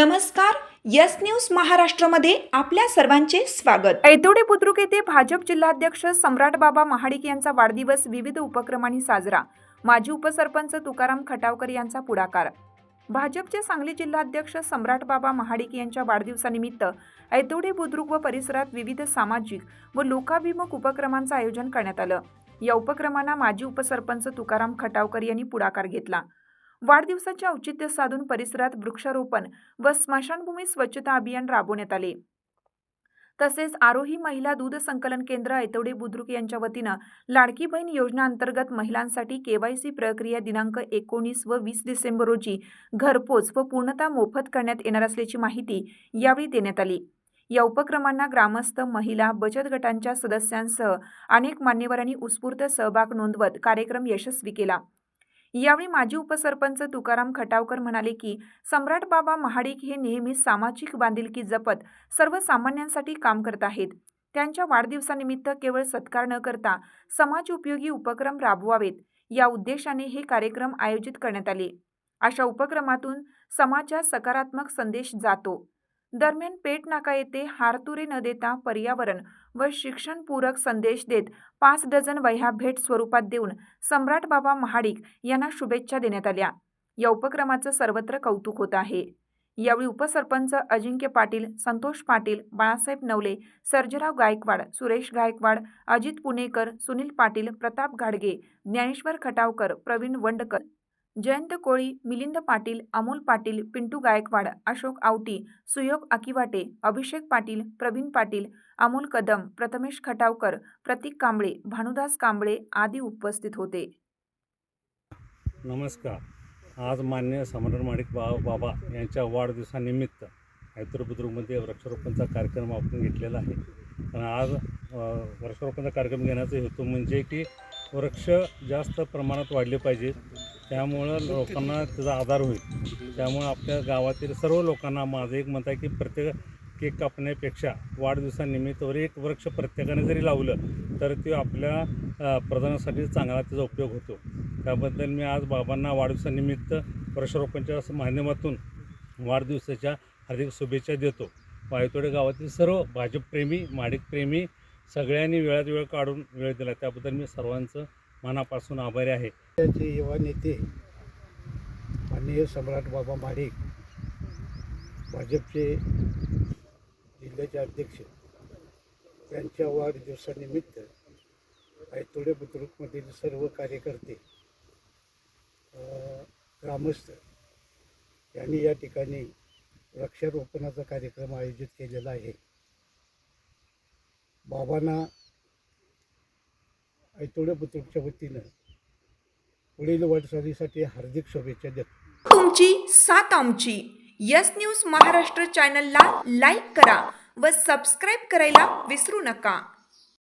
नमस्कार yes news महाराष्ट्रामध्ये आपल्या सर्वांचे स्वागत. ऐतोडे बुद्रुक येथे भाजप जिल्हाध्यक्ष सम्राट बाबा महाडिक यांचा वाढदिवस विविध उपक्रमांनी साजरा. माजी उपसरपंच तुकाराम खटावकर यांचा पुढाकार. भाजपचे सांगली जिल्हाध्यक्ष सम्राट बाबा महाडिक यांच्या वाढदिवसानिमित्त ऐतोडे बुद्रुक व परिसरात विविध सामाजिक व लोकाभिमुख उपक्रमांचं आयोजन करण्यात आलं. या उपक्रमांना माजी उपसरपंच तुकाराम खटावकर यांनी पुढाकार घेतला. वाढदिवसाचे औचित्य साधून परिसरात वृक्षारोपण व स्मशानभूमी स्वच्छता अभियान राबवण्यात आले. तसेच आरोही महिला दूध संकलन केंद्र ऐतवडे बुद्रुक यांच्या वतीनं लाडकी बहीण योजना अंतर्गत महिलांसाठी केवायसी प्रक्रिया दिनांक एकोणीस व वीस डिसेंबर रोजी घरपोच व पूर्णतः मोफत करण्यात येणार असल्याची माहिती यावेळी देण्यात आली. या उपक्रमांना ग्रामस्थ महिला बचत गटांच्या सदस्यांसह अनेक मान्यवरांनी उत्स्फूर्त सहभाग नोंदवत कार्यक्रम यशस्वी केला. यावेळी माजी उपसरपंच तुकाराम खटावकर म्हणाले की सम्राट बाबा महाडिक हे नेहमी सामाजिक बांधिलकी जपत सर्वसामान्यांसाठी काम करत आहेत. त्यांच्या वाढदिवसानिमित्त केवळ सत्कार न करता समाज उपयोगी उपक्रम राबवावेत. या उद्देशाने हे कार्यक्रम आयोजित करण्यात आले. अशा उपक्रमातून समाजात सकारात्मक संदेश जातो. दरम्यान पेट नाका येथे हारतुरे न देता पर्यावरण व शिक्षणपूरक संदेश देत पाच डझन वह्या भेट स्वरूपात देऊन सम्राट बाबा महाडिक यांना शुभेच्छा देण्यात आल्या. या उपक्रमाचं सर्वत्र कौतुक होत आहे. यावेळी उपसरपंच अजिंक्य पाटील संतोष पाटील बाळासाहेब नवले सर्जराव गायकवाड सुरेश गायकवाड अजित पुणेकर सुनील पाटील प्रताप घाडगे ज्ञानेश्वर खटावकर प्रवीण वंडकर जयंत कोळी मिलिंद पाटील अमोल पाटील पिंटू गायकवाड अशोक आवटी सुयोग अकिवाटे अभिषेक पाटील प्रवीण पाटील अमोल कदम प्रथमेश खटावकर प्रतीक कांबळे भानुदास कांबळे आदी उपस्थित होते. नमस्कार. आज मान्य सम्राट माणिक बा बाबा यांच्या वाढदिवसानिमित्त हैदरबुद्रुकमध्ये वृक्षारोपणचा कार्यक्रम आपण घेतलेला आहे. आज वृक्षारोपणचा कार्यक्रम घेण्याचा हेतू म्हणजे की वृक्ष जास्त प्रमाणात वाढले पाहिजेत. त्यामुळं लोकांना त्याचा आधार होईल. त्यामुळं आपल्या गावातील सर्व लोकांना माझं एक मत आहे की प्रत्येक केक कापण्यापेक्षा वाढदिवसानिमित्तवर एक वृक्ष प्रत्येकाने जरी लावलं तर ते आपल्या प्रधानासाठी चांगला त्याचा उपयोग होतो. त्याबद्दल मी आज बाबांना वाढदिवसानिमित्त वृक्षारोपणच्या माध्यमातून वाढदिवसाच्या हार्दिक शुभेच्छा देतो. वायतोडे गावातील सर्व भाजपप्रेमी माडिकप्रेमी सगळ्यांनी वेळात वेळ काढून वेळ दिला. त्याबद्दल मी सर्वांचं मनापासून आभारी आहे. त्याचे युवा नेते माननीय सम्राट बाबा माडिक भाजपचे जिल्ह्याचे अध्यक्ष यांच्या वाढदिवसानिमित्त आयतोडे बुद्रुकमधील सर्व कार्यकर्ते ग्रामस्थ यांनी या ठिकाणी वृक्षारोपणाचा कार्यक्रम आयोजित केलेला आहे. बाबांना ऐतोड्या बुद्रुकच्या वतीनं पुढील वाटचालीसाठी हार्दिक शुभेच्छा देतो. तुमची सात आमची. यस न्यूज महाराष्ट्र चॅनलला लाईक करा व सबस्क्राईब करायला विसरू नका.